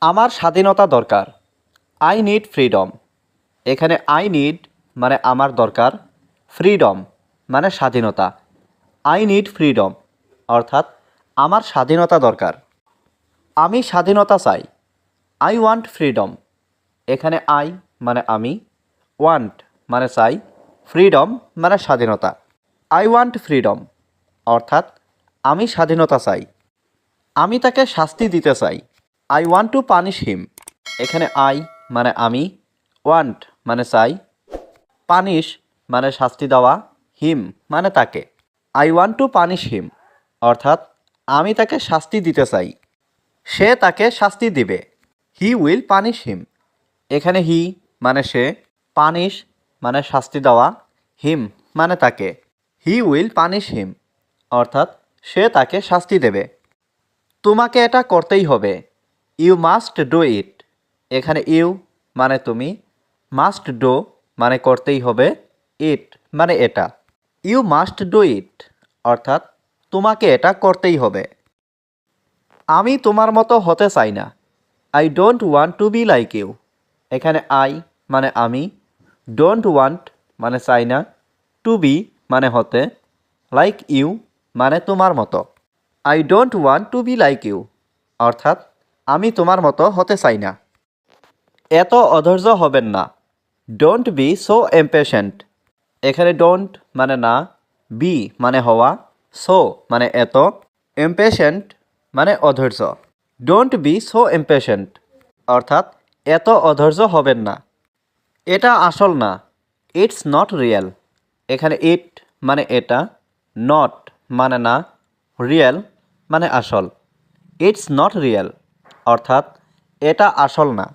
আমার স্বাধীনতা দরকার। আই নিড ফ্রিডম এখানে আই নিড মানে আমার দরকার। ফ্রিডম মানে স্বাধীনতা। আই নিড ফ্রিডম অর্থাৎ আমার স্বাধীনতা দরকার। আমি স্বাধীনতা চাই। আই ওয়ান্ট ফ্রিডম এখানে আই মানে আমি। ওয়ান্ট মানে চাই। ফ্রিডম মানে স্বাধীনতা। আই ওয়ান্ট ফ্রিডম অর্থাৎ আমি স্বাধীনতা চাই। আমি তাকে শাস্তি দিতে চাই। I want to punish him এখানে আই মানে আমি ওয়ান্ট মানে চাই পানিশ মানে শাস্তি দেওয়া হিম মানে তাকে। I want to punish him অর্থাৎ আমি তাকে শাস্তি দিতে চাই। সে তাকে শাস্তি দিবে। হি উইল পানিশ হিম এখানে হি মানে সে পানিশ মানে শাস্তি দেওয়া হিম মানে তাকে। হি উইল পানিশ হিম অর্থাৎ সে তাকে শাস্তি দেবে। তোমাকে এটা করতেই হবে। You must do it. এখানে ইউ মানে তুমি, মাস্ট ডো মানে করতেই হবে, ইট মানে এটা। ইউ মাস্ট ডু ইট, অর্থাৎ তোমাকে এটা করতেই হবে। আমি তোমার মতো হতে চাই না। I don't want to be like you. এখানে আই মানে আমি, ডোন্ট ওয়ান্ট মানে চাই না, টু বি মানে হতে, লাইক ইউ মানে তোমার মতো। I don't want to be like you, অর্থাৎ আমি তোমার মতো হতে চাই না। এত অধৈর্য হবেন না। ডোন্ট বি সো এম্পেশেন্ট এখানে ডোন্ট মানে না বি মানে হওয়া সো মানে এত এম্পেশেন্ট মানে অধৈর্য। ডোন্ট বি সো এম্পেশেন্ট অর্থাৎ, এত অধৈর্য হবেন না। এটা আসল না। ইটস নট রিয়েল এখানে ইট মানে এটা নট মানে না রিয়েল মানে আসল। ইটস নট রিয়েল অর্থাৎ এটা আসল না।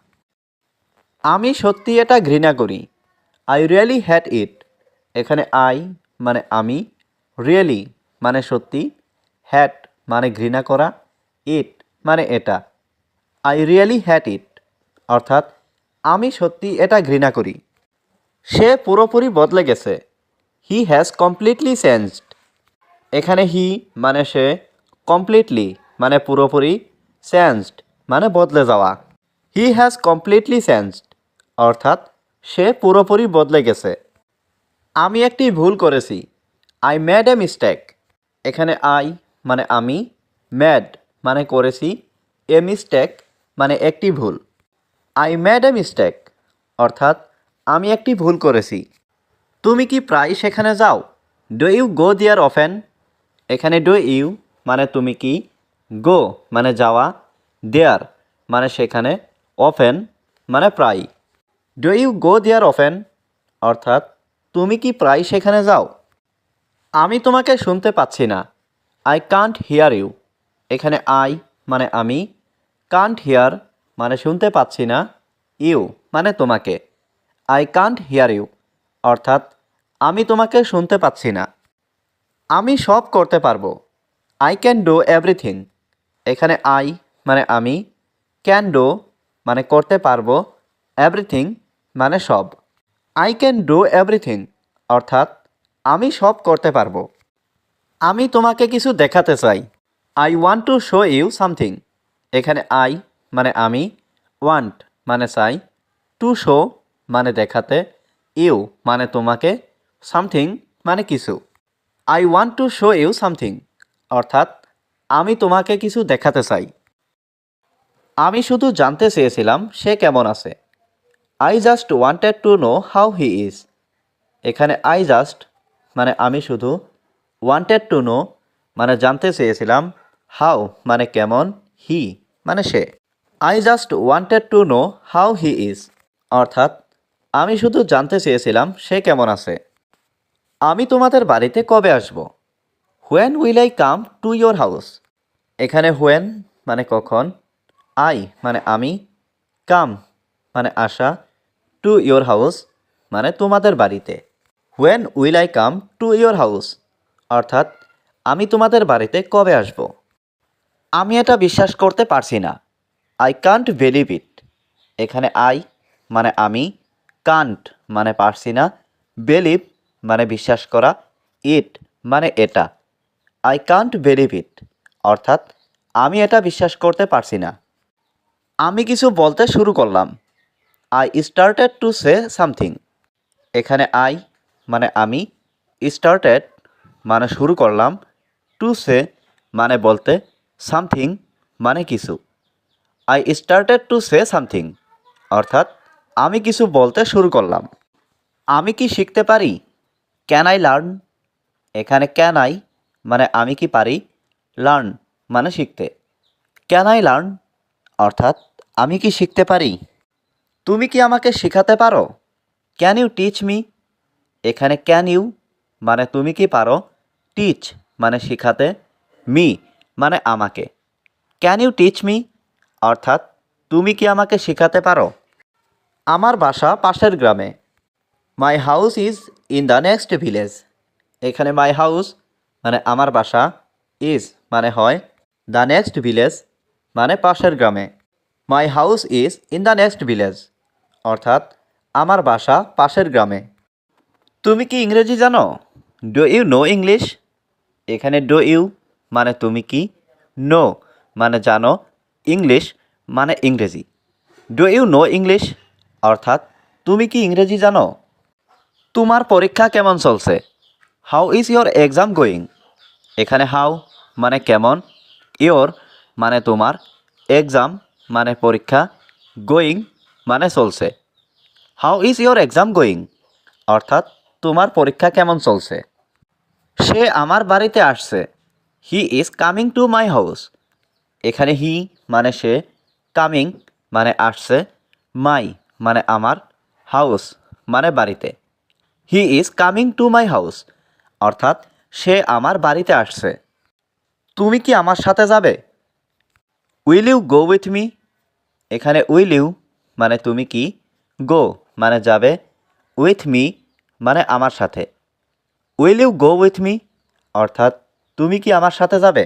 আমি সত্যি এটা ঘৃণা করি। আই রিয়েলি হ্যাড ইট এখানে আই মানে আমি। রিয়েলি মানে সত্যি। হ্যাড মানে ঘৃণা করা। ইট মানে এটা। আই রিয়েলি হ্যাড ইট অর্থাৎ আমি সত্যি এটা ঘৃণা করি। সে পুরোপুরি বদলে গেছে। হি হ্যাজ কমপ্লিটলি চেঞ্জড এখানে হি মানে সে কমপ্লিটলি মানে পুরোপুরি চেঞ্জড মানে বদলে যাওয়া। হি হ্যাজ কমপ্লিটলি চেঞ্জড অর্থাৎ সে পুরোপুরি বদলে গেছে। আমি একটি ভুল করেছি। আই ম্যাড এ মিস্টেক এখানে আই মানে আমি ম্যাড মানে করেছি এ মিস্টেক মানে একটি ভুল। আই ম্যাড এ মিস্টেক অর্থাৎ আমি একটি ভুল করেছি। তুমি কি প্রায় সেখানে যাও? ডু ইউ গো দিয়ার অফেন এখানে ডু ইউ মানে তুমি কি? গো মানে যাওয়া। দেয়ার মানে সেখানে অফেন মানে প্রায় do you go there often অর্থাৎ, তুমি কি প্রায় সেখানে যাও? আমি তোমাকে শুনতে পাচ্ছি না। আই কান্ট হিয়ার ইউ এখানে আই মানে আমি। কান্ট হিয়ার মানে শুনতে পাচ্ছি না। ইউ মানে তোমাকে। আই কান্ট হিয়ার ইউ অর্থাৎ, আমি তোমাকে শুনতে পাচ্ছি না। আমি সব করতে পারব। আই ক্যান ডু এভরিথিং এখানে আই মানে আমি ক্যান ডো মানে করতে পারব এভরিথিং মানে সব। আই ক্যান ডু এভরিথিং অর্থাৎ আমি সব করতে পারব। আমি তোমাকে কিছু দেখাতে চাই। I want to show you something এখানে আই মানে আমি ওয়ান্ট মানে চাই। টু শো মানে দেখাতে ইউ মানে তোমাকে সামথিং মানে কিছু। I want to show you something অর্থাৎ আমি তোমাকে কিছু দেখাতে চাই। আমি শুধু জানতে চেয়েছিলাম সে কেমন আছে। I just wanted to know how he is এখানে আই জাস্ট মানে আমি শুধু ওয়ান্টেড টু নো মানে জানতে চেয়েছিলাম হাউ মানে কেমন হি মানে সে। I just wanted to know how he is অর্থাৎ, আমি শুধু জানতে চেয়েছিলাম সে কেমন আছে। আমি তোমাদের বাড়িতে কবে আসব? When will I come to your house এখানে হোয়েন মানে কখন? আই মানে আমি, কাম মানে আসা টু ইয়োর হাউস মানে তোমাদের বাড়িতে। When will I come to your house অর্থাৎ, আমি তোমাদের বাড়িতে কবে আসব? আমি এটা বিশ্বাস করতে পারছি না। আই কান্ট বিলিভ ইট এখানে আই মানে আমি কান্ট মানে পারছি না। বিলিভ মানে বিশ্বাস করা। ইট মানে এটা। আই কান্ট বিলিভ ইট অর্থাৎ, আমি এটা বিশ্বাস করতে পারছি না। আমি কিছু বলতে শুরু করলাম। I started to say something এখানে আই মানে আমি। স্টার্টেড মানে শুরু করলাম। টু সে মানে বলতে সামথিং মানে কিছু। I started to say something অর্থাৎ আমি কিছু বলতে শুরু করলাম। আমি কি শিখতে পারি? ক্যান আই লার্ন এখানে ক্যান আই মানে আমি কি পারি? লার্ন মানে শিখতে। ক্যান আই লার্ন অর্থাৎ আমি কি শিখতে পারি? তুমি কি আমাকে শেখাতে পারো? ক্যান ইউ টিচ মি এখানে ক্যান ইউ মানে তুমি কি পারো? টিচ মানে শেখাতে মি মানে আমাকে। ক্যান ইউ টিচ মি অর্থাৎ তুমি কি আমাকে শেখাতে পারো? আমার বাসা পাশের গ্রামে। My house is in the next village এখানে মাই হাউস মানে আমার বাসা ইজ মানে হয় দ্য নেক্সট ভিলেজ মানে পাশের গ্রামে। My house is in the next village অর্থাৎ আমার বাসা পাশের গ্রামে। তুমি কি ইংরেজি জানো? ডো ইউ নো ইংলিশ এখানে ডো ইউ মানে তুমি কি? নো মানে জানো। ইংলিশ মানে ইংরেজি। ডো ইউ নো ইংলিশ অর্থাৎ তুমি কি ইংরেজি জানো? তোমার পরীক্ষা কেমন চলছে? How is your exam going এখানে হাউ মানে কেমন? ইয়োর মানে তোমার এক্সাম মানে পরীক্ষা গোয়িং মানে চলছে। How is your exam going অর্থাৎ তোমার পরীক্ষা কেমন চলছে? সে আমার বাড়িতে আসছে। He is coming to my house এখানে হি মানে সে কামিং মানে আসছে মাই মানে আমার হাউস মানে বাড়িতে। He is coming to my house অর্থাৎ সে আমার বাড়িতে আসছে। তুমি কি আমার সাথে যাবে? Will you go with me এখানে উইল ইউ মানে তুমি কি? গো মানে যাবে। উইথ মি মানে আমার সাথে। Will you go with me অর্থাৎ তুমি কি আমার সাথে যাবে?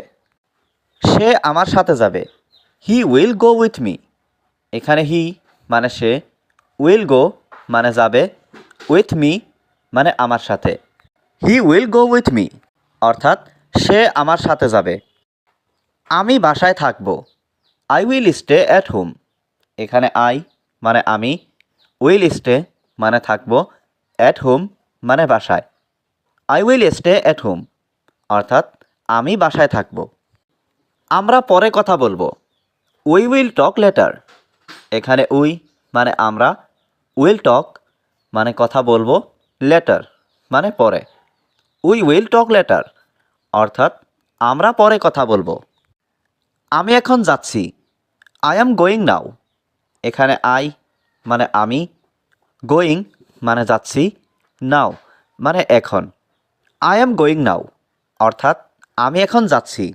সে আমার সাথে যাবে। He will go with me এখানে হি মানে সে। উইল গো মানে যাবে। উইথ মি মানে আমার সাথে। He will go with me অর্থাৎ সে আমার সাথে যাবে। আমি বাসায় থাকব। I will stay at home এখানে আই মানে আমি উইল স্টে মানে থাকব অ্যাট হোম মানে বাসায়। I will stay at home অর্থাৎ আমি বাসায় থাকব। আমরা পরে কথা বলব। উই উইল টক লেটার এখানে উই মানে আমরা উইল টক মানে কথা বলব লেটার মানে পরে। উই উইল টক লেটার অর্থাৎ আমরা পরে কথা বলব। আমি এখন যাচ্ছি। আই অ্যাম গোয়িং নাও এখানে আই মানে আমি গোয়িং মানে যাচ্ছি নাও মানে এখন। আই অ্যাম গোয়িং নাও অর্থাৎ আমি এখন যাচ্ছি।